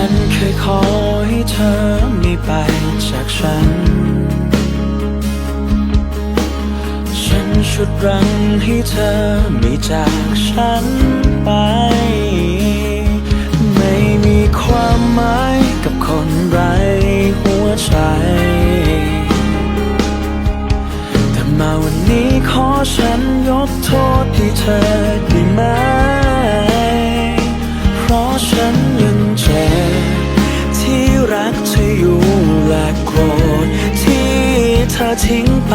ฉันเคยขอให้เธอไม่ไปจากฉัน ฉันชุดรังให้เธอไม่จากฉันไป ไม่มีความหมายกับคนไร้หัวใจ แต่มาวันนี้ขอฉันยกโทษให้เธอได้ไหม ทิ้งไป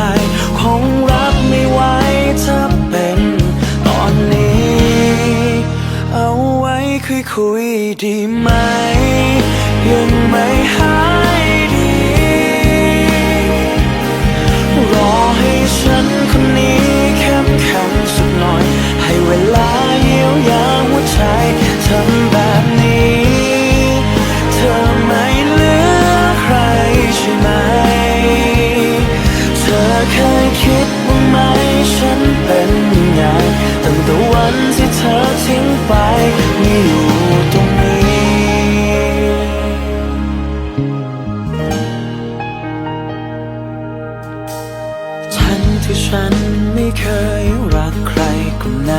คงรับไม่ไหวถ้าเป็นตอนนี้ เอาไว้คุยคุยดีไหม ทั้งที่ฉันไม่เคยรักใครคนไหน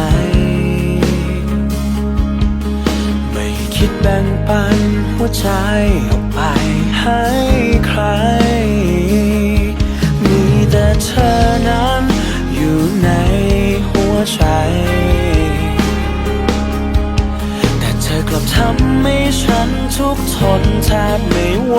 ไม่คิดแบ่งปันหัวใจออกไปให้ใคร มีแต่เธอนั้นอยู่ในหัวใจ แต่เธอกลับทำให้ฉันทุกทนแทบไม่ไหว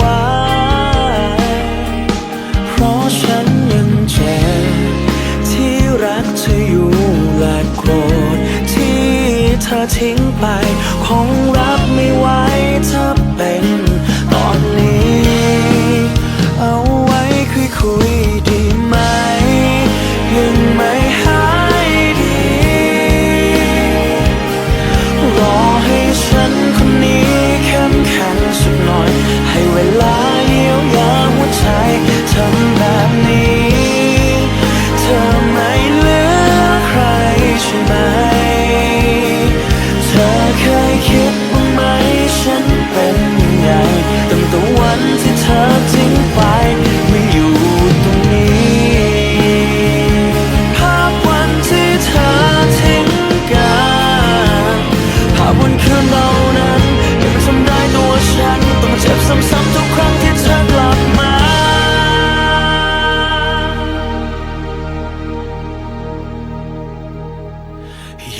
เธอทิ้งไป คงรับไม่ไหวถ้าเป็นตอนนี้ เอาไว้คุยคุย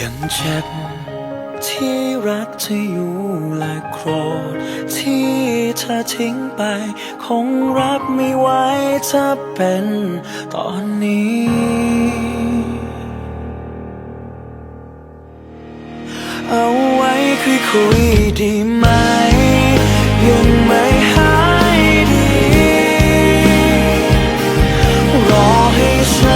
ยังเจ็บที่รักที่อยู่และโกรธที่เธอทิ้งไป คงรับไม่ไหวถ้าเป็นตอนนี้ เอาไว้คุยคุยดีไหม ยังไม่หายดี รอให้ฉัน